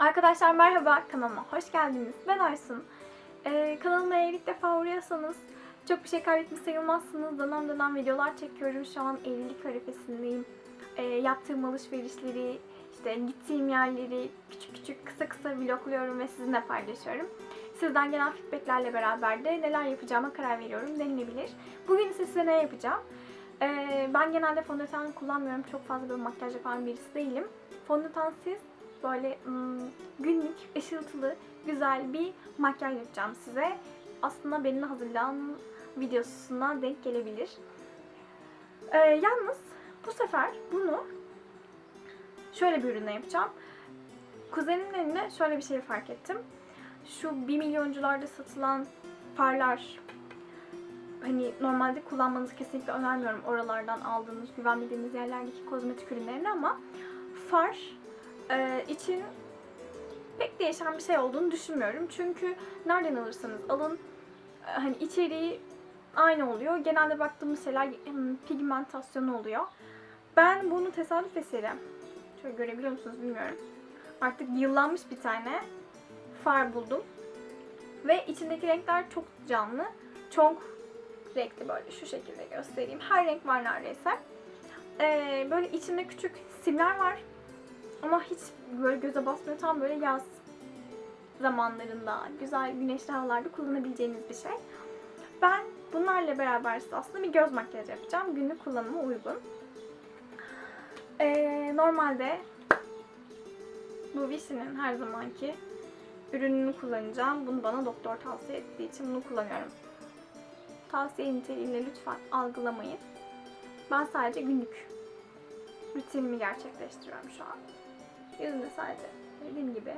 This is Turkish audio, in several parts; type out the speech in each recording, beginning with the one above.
Arkadaşlar merhaba, kanalıma hoş geldiniz. Ben Aysun. Ee, kanalıma eğer ilk defa uğruyorsanız çok bir şey kaybetmiş sayılmazsınız. Dönem dönem videolar çekiyorum. Şu an evlilik arifesindeyim. Ee, yaptığım alışverişleri, işte gittiğim yerleri küçük küçük kısa kısa vlogluyorum ve sizinle paylaşıyorum. Sizden gelen feedbacklerle beraber de neler yapacağıma karar veriyorum denilebilir. Bugün ise size ne yapacağım? Ee, ben genelde fondöten kullanmıyorum. Çok fazla böyle makyaj yapan birisi değilim. Fondötensiz böyle günlük, ışıltılı, güzel bir makyaj yapacağım size. Aslında benim hazırlanan videosuna denk gelebilir. Ee, yalnız bu sefer bunu şöyle bir ürünle yapacağım. Kuzenimin elinde şöyle bir şey fark ettim. Şu 1 milyoncularda satılan farlar hani normalde kullanmanızı kesinlikle önermiyorum oralardan aldığınız güvenmediğiniz yerlerdeki kozmetik ürünlerini ama far e, için pek değişen bir şey olduğunu düşünmüyorum. Çünkü nereden alırsanız alın e, hani içeriği aynı oluyor. Genelde baktığımız şeyler hmm, pigmentasyonu oluyor. Ben bunu tesadüf eseri şöyle görebiliyor musunuz bilmiyorum. Artık yıllanmış bir tane far buldum. Ve içindeki renkler çok canlı. Çok renkli böyle şu şekilde göstereyim. Her renk var neredeyse. Ee, böyle içinde küçük simler var. Ama hiç böyle göze basmıyor. Tam böyle yaz zamanlarında, güzel güneşli havalarda kullanabileceğiniz bir şey. Ben bunlarla beraber size aslında bir göz makyajı yapacağım. Günlük kullanıma uygun. Ee, normalde bu Vichy'nin her zamanki ürününü kullanacağım. Bunu bana doktor tavsiye ettiği için bunu kullanıyorum. Tavsiye niteliğinde lütfen algılamayın. Ben sadece günlük rutinimi gerçekleştiriyorum şu an. Yüzümde sadece dediğim gibi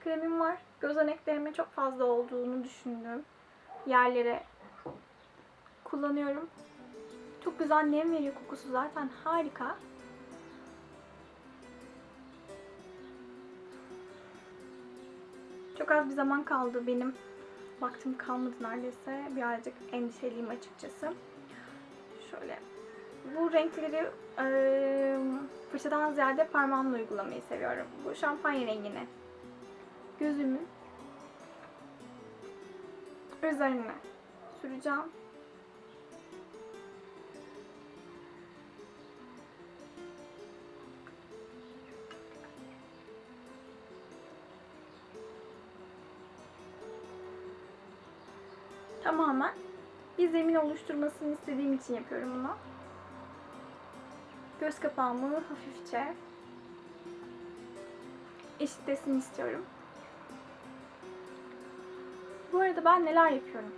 kremim var. Gözeneklerimin çok fazla olduğunu düşündüğüm yerlere kullanıyorum. Çok güzel nem veriyor kokusu zaten harika. Çok az bir zaman kaldı benim. Vaktim kalmadı neredeyse. Birazcık endişeliyim açıkçası. Şöyle. Bu renkleri fırçadan ziyade parmağımla uygulamayı seviyorum. Bu şampanya rengini gözümün üzerine süreceğim. Tamamen bir zemin oluşturmasını istediğim için yapıyorum bunu. Göz kapağımı hafifçe eşitlesin istiyorum. Bu arada ben neler yapıyorum?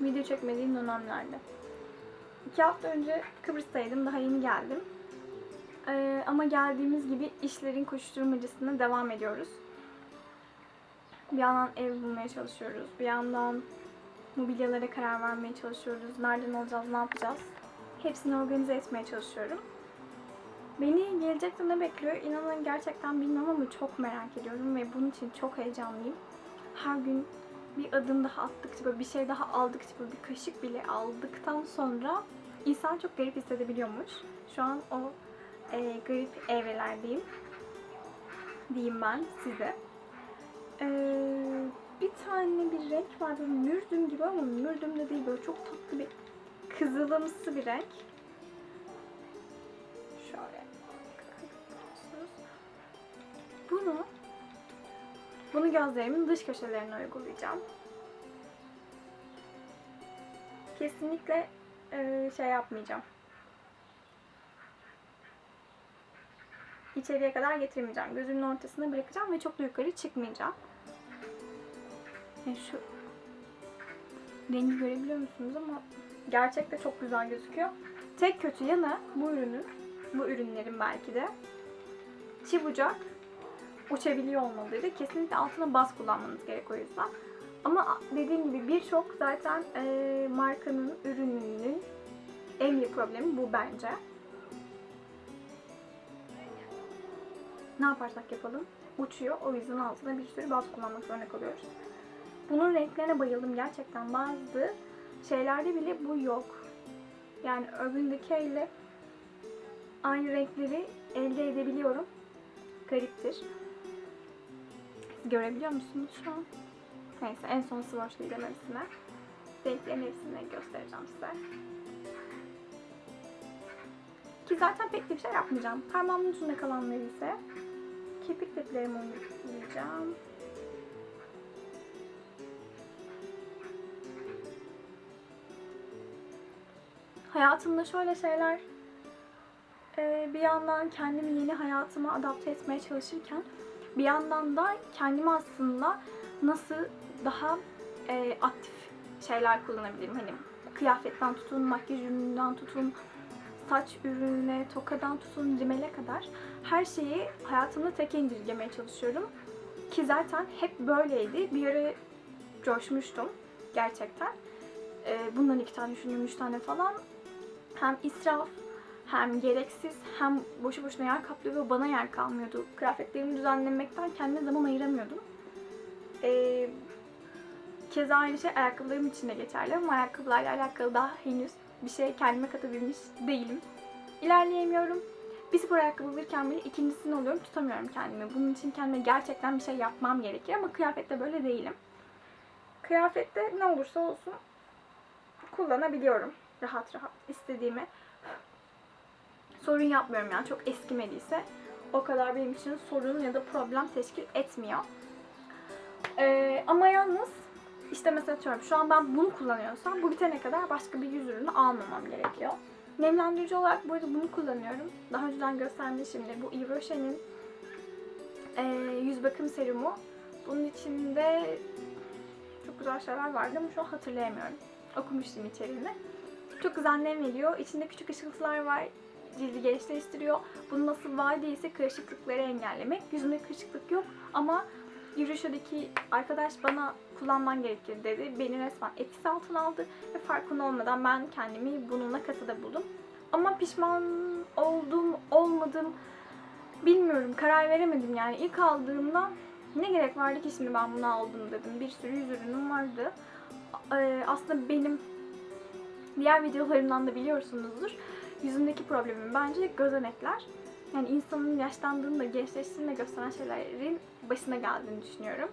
Video çekmediğim dönemlerde. İki hafta önce Kıbrıs'taydım. Daha yeni geldim. Ee, ama geldiğimiz gibi işlerin koşturmacasına devam ediyoruz. Bir yandan ev bulmaya çalışıyoruz. Bir yandan mobilyalara karar vermeye çalışıyoruz. Nereden alacağız, ne yapacağız? Hepsini organize etmeye çalışıyorum. Beni gelecekte ne bekliyor? İnanın gerçekten bilmiyorum ama çok merak ediyorum ve bunun için çok heyecanlıyım. Her gün bir adım daha attıkça, böyle bir şey daha aldıkça, böyle bir kaşık bile aldıktan sonra insan çok garip hissedebiliyormuş. Şu an o e, garip evrelerdeyim. Diyeyim ben size. Ee, bir tane bir renk var mürdüm gibi ama mürdüm de değil böyle çok tatlı bir kızılımsı bir renk. Bunu bunu gözlerimin dış köşelerine uygulayacağım. Kesinlikle e, şey yapmayacağım. İçeriye kadar getirmeyeceğim. Gözümün ortasına bırakacağım ve çok da yukarı çıkmayacağım. Yani şu rengi görebiliyor musunuz ama gerçekte çok güzel gözüküyor. Tek kötü yanı bu ürünün, bu ürünlerin belki de çibucak uçabiliyor olmaları. Kesinlikle altına bas kullanmanız gerek o yüzden. Ama dediğim gibi birçok zaten e, markanın ürününün en büyük problemi bu bence. Ne yaparsak yapalım uçuyor. O yüzden altına bir sürü baz kullanmak zorunda kalıyoruz. Bunun renklerine bayıldım gerçekten. Bazı şeylerde bile bu yok. Yani Urban Decay ile aynı renkleri elde edebiliyorum. Gariptir. Görebiliyor musunuz şu an? Neyse en son swatchlayacağım hepsine. Renklerin hepsini göstereceğim size. Ki zaten pek bir şey yapmayacağım. Parmağımın ucunda kalanları ise kirpik diplerimi uygulayacağım. Hayatımda şöyle şeyler e, bir yandan kendimi yeni hayatıma adapte etmeye çalışırken bir yandan da kendimi aslında nasıl daha e, aktif şeyler kullanabilirim. Hani kıyafetten tutun, makyaj ürününden tutun, saç ürününe, tokadan tutun, rimele kadar her şeyi hayatımda tek indirgemeye çalışıyorum. Ki zaten hep böyleydi. Bir ara coşmuştum gerçekten. E, bundan iki tane, şunun üç tane falan. Hem israf, hem gereksiz, hem boşu boşuna yer kaplıyor ve bana yer kalmıyordu. Kıyafetlerimi düzenlemekten kendime zaman ayıramıyordum. Ee, keza aynı şey ayakkabılarım için de geçerli ama ayakkabılarla alakalı daha henüz bir şey kendime katabilmiş değilim. İlerleyemiyorum. Bir spor ayakkabı alırken bile ikincisini alıyorum, tutamıyorum kendimi. Bunun için kendime gerçekten bir şey yapmam gerekir ama kıyafette böyle değilim. Kıyafette ne olursa olsun kullanabiliyorum rahat rahat istediğimi sorun yapmıyorum yani çok eskimediyse o kadar benim için sorun ya da problem teşkil etmiyor. Ee, ama yalnız işte mesela diyorum şu an ben bunu kullanıyorsam bu bitene kadar başka bir yüz ürünü almamam gerekiyor. Nemlendirici olarak bu arada bunu kullanıyorum. Daha önceden göstermişimdir. Bu Yves Rocher'in e, yüz bakım serumu. Bunun içinde çok güzel şeyler vardı ama şu an hatırlayamıyorum. Okumuştum içeriğini. Çok güzel nem veriyor. İçinde küçük ışıltılar var cildi gençleştiriyor. Bunun nasıl vaadi ise kırışıklıkları engellemek. Yüzümde kırışıklık yok ama yürüyüşteki arkadaş bana kullanman gerekir dedi. Beni resmen etkisi altına aldı ve farkında olmadan ben kendimi bununla kasada buldum. Ama pişman oldum, olmadım bilmiyorum. Karar veremedim yani. İlk aldığımda ne gerek vardı ki şimdi ben bunu aldım dedim. Bir sürü yüz ürünüm vardı. Ee, aslında benim diğer videolarımdan da biliyorsunuzdur yüzündeki problemim bence gözenekler. Yani insanın yaşlandığını da gençleştiğini de gösteren şeylerin başına geldiğini düşünüyorum.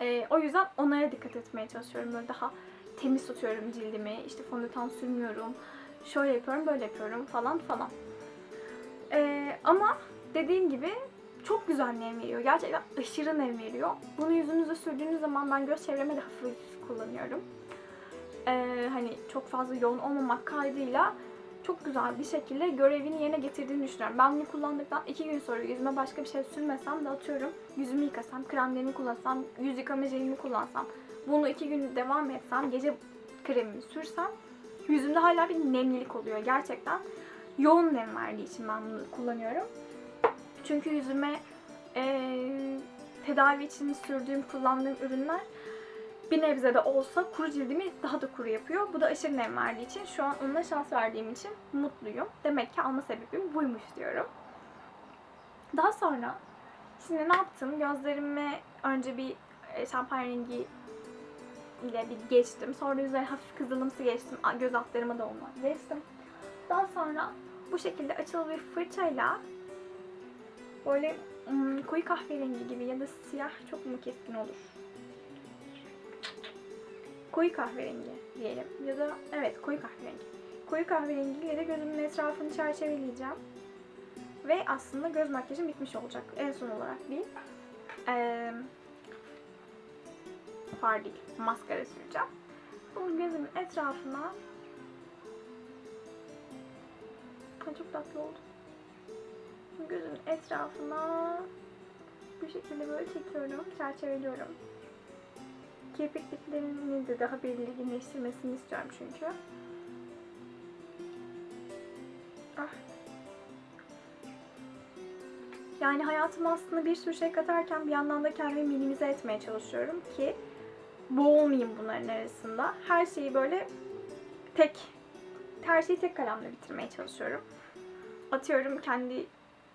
Ee, o yüzden onlara dikkat etmeye çalışıyorum. Böyle daha temiz tutuyorum cildimi. İşte fondöten sürmüyorum. Şöyle yapıyorum, böyle yapıyorum falan falan. Ee, ama dediğim gibi çok güzel nem veriyor. Gerçekten aşırı nem veriyor. Bunu yüzünüze sürdüğünüz zaman ben göz çevreme de hafif kullanıyorum e, hani çok fazla yoğun olmamak kaydıyla çok güzel bir şekilde görevini yerine getirdiğini düşünüyorum. Ben bunu kullandıktan iki gün sonra yüzüme başka bir şey sürmesem de atıyorum yüzümü yıkasam, kremlerimi kullansam, yüz yıkama jelini kullansam, bunu iki gün devam etsem, gece kremimi sürsem yüzümde hala bir nemlilik oluyor gerçekten. Yoğun nem verdiği için ben bunu kullanıyorum. Çünkü yüzüme e, tedavi için sürdüğüm, kullandığım ürünler bir nebze de olsa kuru cildimi daha da kuru yapıyor. Bu da aşırı nem verdiği için şu an onunla şans verdiğim için mutluyum. Demek ki alma sebebim buymuş diyorum. Daha sonra şimdi ne yaptım? Gözlerime önce bir e, şampuan rengi ile bir geçtim. Sonra üzerine hafif kızılımsı geçtim. Göz altlarıma da ondan geçtim. Daha sonra bu şekilde açılı bir fırçayla böyle ım, koyu kahverengi gibi ya da siyah çok mu keskin olur? Koyu kahverengi diyelim. Ya da evet koyu kahverengi. Koyu kahverengiyle de gözümün etrafını çerçeveleyeceğim. Ve aslında göz makyajım bitmiş olacak. En son olarak bir ee, far değil, maskara süreceğim. Bunu gözümün etrafına çok tatlı oldu. Gözümün etrafına bu şekilde böyle çekiyorum, çerçeveliyorum. Kirpik diplerini de daha belirginleştirmesini istiyorum çünkü. Ah. Yani hayatıma aslında bir sürü şey katarken bir yandan da kendimi minimize etmeye çalışıyorum ki boğulmayayım bunların arasında. Her şeyi böyle tek, her şeyi tek kalemle bitirmeye çalışıyorum. Atıyorum kendi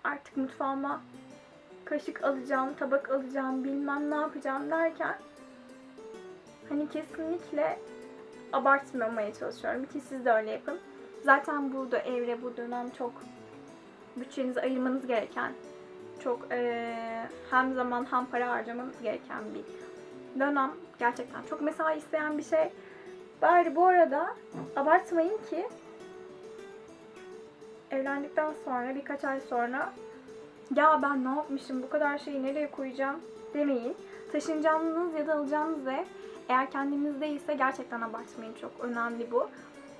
artık mutfağıma kaşık alacağım, tabak alacağım, bilmem ne yapacağım derken Hani kesinlikle abartmamaya çalışıyorum ki siz de öyle yapın. Zaten burada evre bu dönem çok bütçenizi ayırmanız gereken çok eee, hem zaman hem para harcamanız gereken bir dönem. Gerçekten çok mesai isteyen bir şey. Bari bu arada abartmayın ki evlendikten sonra birkaç ay sonra ya ben ne yapmışım bu kadar şeyi nereye koyacağım demeyin. Taşınacağınız ya da alacağınız ev eğer kendiniz değilse gerçekten abartmayın çok önemli bu.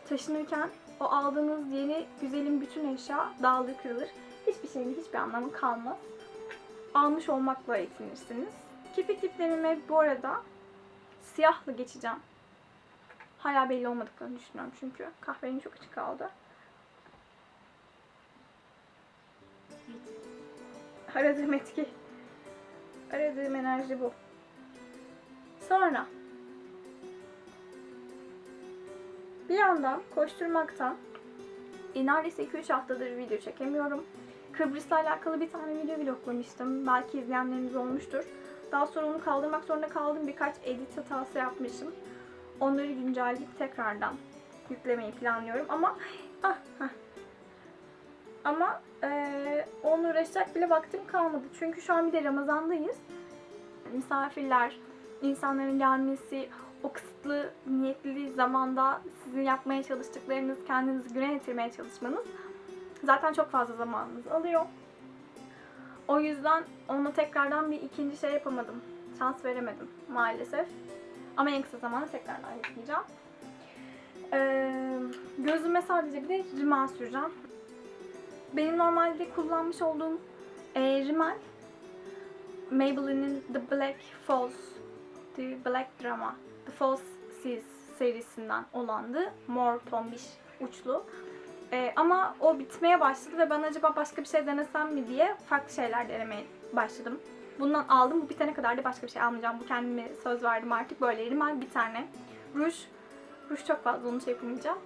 Taşınırken o aldığınız yeni güzelim bütün eşya dağılır kırılır. Hiçbir şeyin hiçbir anlamı kalmaz. Almış olmakla yetinirsiniz. Kirpik diplerime bu arada siyahla geçeceğim. Hala belli olmadıklarını düşünüyorum çünkü kahverengi çok açık kaldı. Aradığım etki. Aradığım enerji bu. Sonra bir yandan koşturmaktan e, neredeyse 2-3 haftadır video çekemiyorum. Kıbrıs'la alakalı bir tane video vloglamıştım. Belki izleyenleriniz olmuştur. Daha sonra onu kaldırmak zorunda kaldım. Birkaç edit hatası yapmışım. Onları güncelleyip tekrardan yüklemeyi planlıyorum. Ama ah, hah. ama eee onunla uğraşacak bile vaktim kalmadı. Çünkü şu an bir de Ramazan'dayız. Misafirler, insanların gelmesi, o kısıtlı niyetli zamanda sizin yapmaya çalıştıklarınız, kendinizi güne getirmeye çalışmanız zaten çok fazla zamanınızı alıyor. O yüzden ona tekrardan bir ikinci şey yapamadım. Şans veremedim maalesef. Ama en kısa zamanda tekrardan yükleyeceğim. Ee, gözüme sadece bir de rimel süreceğim. Benim normalde kullanmış olduğum e, rimel Maybelline'in The Black Falls The Black Drama The False Seas serisinden olandı. Mor tombiş uçlu. Ee, ama o bitmeye başladı ve ben acaba başka bir şey denesem mi diye farklı şeyler denemeye başladım. Bundan aldım. Bu bitene kadar da başka bir şey almayacağım. Bu kendime söz verdim artık. Böyle rimel bir tane. Ruj. Ruj çok fazla onu şey yapamayacağım.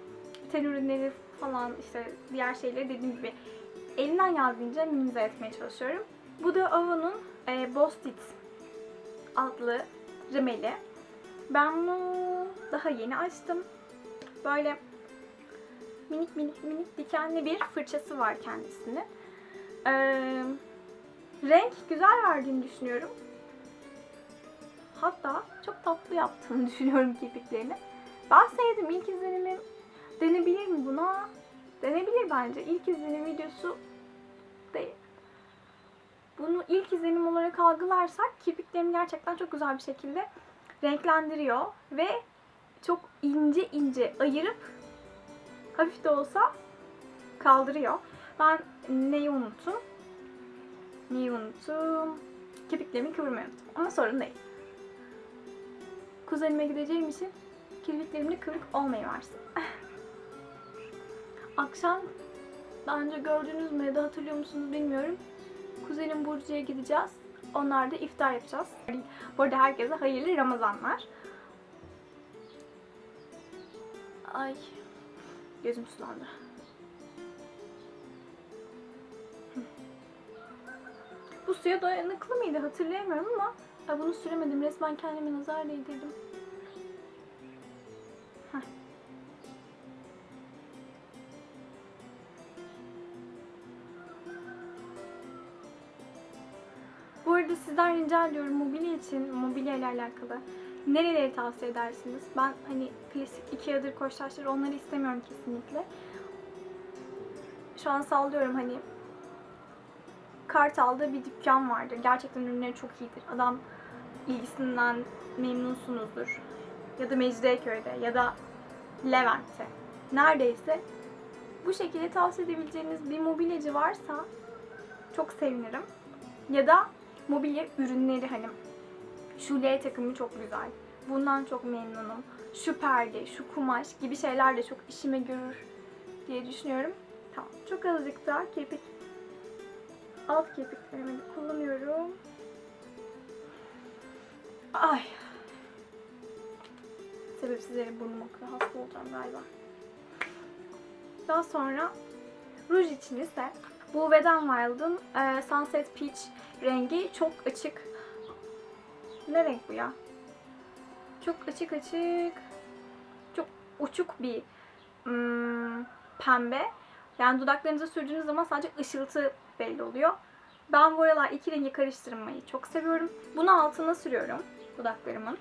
Ten ürünleri falan işte diğer şeyleri dediğim gibi elimden geldiğince minimize etmeye çalışıyorum. Bu da Avon'un e, Boss It adlı rimeli. Ben bunu daha yeni açtım. Böyle minik minik minik dikenli bir fırçası var kendisinin. Ee, renk güzel verdiğini düşünüyorum. Hatta çok tatlı yaptığını düşünüyorum kirpiklerini. Ben sevdim. İlk izlenimim denebilir mi buna? Denebilir bence. İlk izlenim videosu değil. Bunu ilk izlenim olarak algılarsak kirpiklerimi gerçekten çok güzel bir şekilde renklendiriyor ve çok ince ince ayırıp hafif de olsa kaldırıyor. Ben neyi unuttum? Neyi unuttum? Kirpiklerimi kıvırmayı unuttum. Ama sorun değil. Kuzenime gideceğim için kirpiklerimde kıvrık olmayı varsın. Akşam daha önce gördünüz mü ya da hatırlıyor musunuz bilmiyorum. Kuzenim Burcu'ya gideceğiz. Onlar da iftar yapacağız. Bu arada herkese hayırlı Ramazanlar. Ay gözüm sulandı. Bu suya dayanıklı mıydı hatırlayamıyorum ama ay bunu süremedim. Resmen kendime nazar değdirdim. Arada sizden rica ediyorum mobilya için, mobilya ile alakalı nereleri tavsiye edersiniz? Ben hani klasik Ikea'dır, Koçtaş'tır onları istemiyorum kesinlikle. Şu an sallıyorum hani Kartal'da bir dükkan vardır. Gerçekten ürünleri çok iyidir. Adam ilgisinden memnunsunuzdur. Ya da Mecidiyeköy'de ya da Levent'te. Neredeyse bu şekilde tavsiye edebileceğiniz bir mobilyacı varsa çok sevinirim. Ya da mobilya ürünleri hani şu L takımı çok güzel. Bundan çok memnunum. Şu perde, şu kumaş gibi şeyler de çok işime görür diye düşünüyorum. Tamam. Çok azıcık da kirpik alt kirpiklerimi kullanıyorum. Ay. Sebepsiz yere burnum akıyor. Hasta olacağım galiba. Daha sonra ruj için ise bu Wet n Wild'ın e, Sunset Peach rengi çok açık. Ne renk bu ya? Çok açık açık. Çok uçuk bir hmm, pembe. Yani dudaklarınıza sürdüğünüz zaman sadece ışıltı belli oluyor. Ben bu aralar iki rengi karıştırmayı çok seviyorum. Bunu altına sürüyorum dudaklarımın.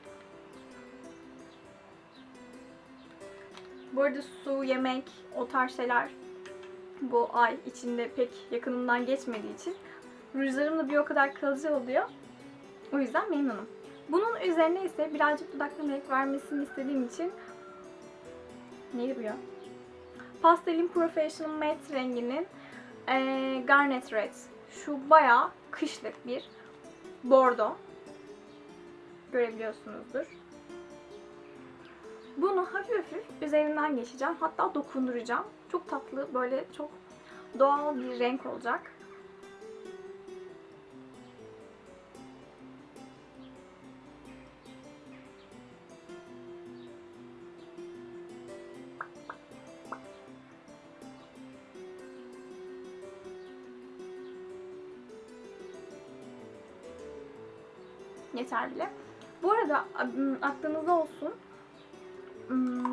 Bu arada su, yemek, o tarz şeyler bu ay içinde pek yakınından geçmediği için rujlarım da bir o kadar kalıcı oluyor. O yüzden memnunum. Bunun üzerine ise birazcık dudaklarıma renk vermesini istediğim için neydi bu ya? Pastelin Professional Matte renginin eee, Garnet Red. Şu bayağı kışlık bir bordo. Görebiliyorsunuzdur. Bunu hafif hafif üzerinden geçeceğim. Hatta dokunduracağım. Çok tatlı, böyle çok doğal bir renk olacak. Yeter bile. Bu arada aklınızda olsun.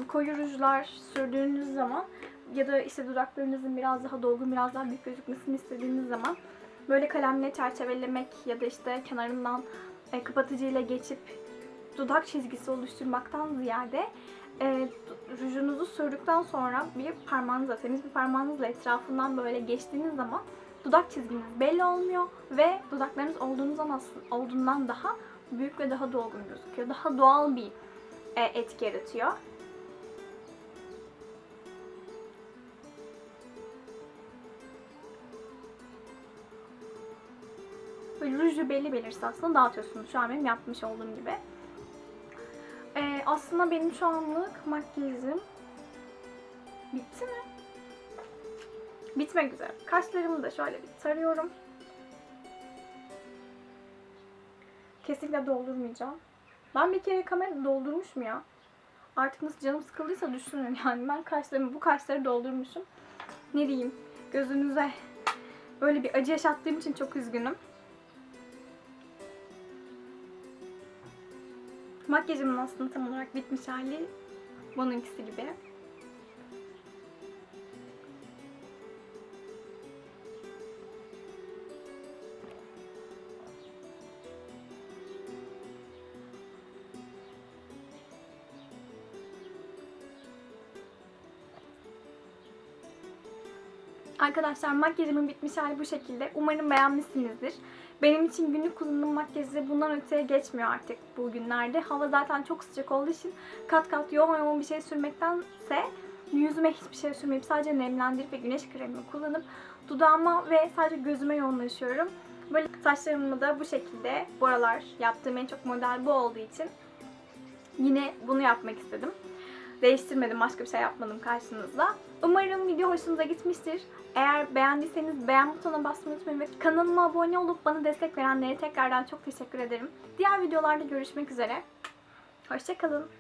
Koyu rujlar sürdüğünüz zaman ya da işte dudaklarınızın biraz daha dolgun, biraz daha büyük gözükmesini istediğiniz zaman böyle kalemle çerçevelemek ya da işte kenarından e, kapatıcıyla geçip dudak çizgisi oluşturmaktan ziyade e, rujunuzu sürdükten sonra bir parmağınızla, temiz bir parmağınızla etrafından böyle geçtiğiniz zaman dudak çizginiz belli olmuyor ve dudaklarınız olduğunuzdan olduğundan daha büyük ve daha dolgun gözüküyor. Daha doğal bir e, etki yaratıyor. Böyle ruju belli belirsiz aslında dağıtıyorsunuz. Şu an benim yapmış olduğum gibi. E, aslında benim şu anlık makyajım bitti mi? Bitmek üzere. Kaşlarımı da şöyle bir tarıyorum. Kesinlikle doldurmayacağım. Ben bir kere kamerada doldurmuşum ya. Artık nasıl canım sıkıldıysa düşünün yani. Ben kaşlarımı, bu kaşları doldurmuşum. Ne diyeyim? Gözünüze böyle bir acı yaşattığım için çok üzgünüm. Makyajımın aslında tam olarak bitmiş hali bununkisi gibi. Arkadaşlar makyajımın bitmiş hali bu şekilde. Umarım beğenmişsinizdir. Benim için günlük kullandığım makyajı bundan öteye geçmiyor artık bu günlerde. Hava zaten çok sıcak olduğu için kat kat yoğun yoğun bir şey sürmektense yüzüme hiçbir şey sürmeyip sadece nemlendirip ve güneş kremimi kullanıp dudağıma ve sadece gözüme yoğunlaşıyorum. Böyle saçlarımı da bu şekilde bu aralar yaptığım en çok model bu olduğu için yine bunu yapmak istedim. Değiştirmedim, başka bir şey yapmadım karşınızda. Umarım video hoşunuza gitmiştir. Eğer beğendiyseniz beğen butonuna basmayı unutmayın ve kanalıma abone olup bana destek verenlere tekrardan çok teşekkür ederim. Diğer videolarda görüşmek üzere. Hoşçakalın.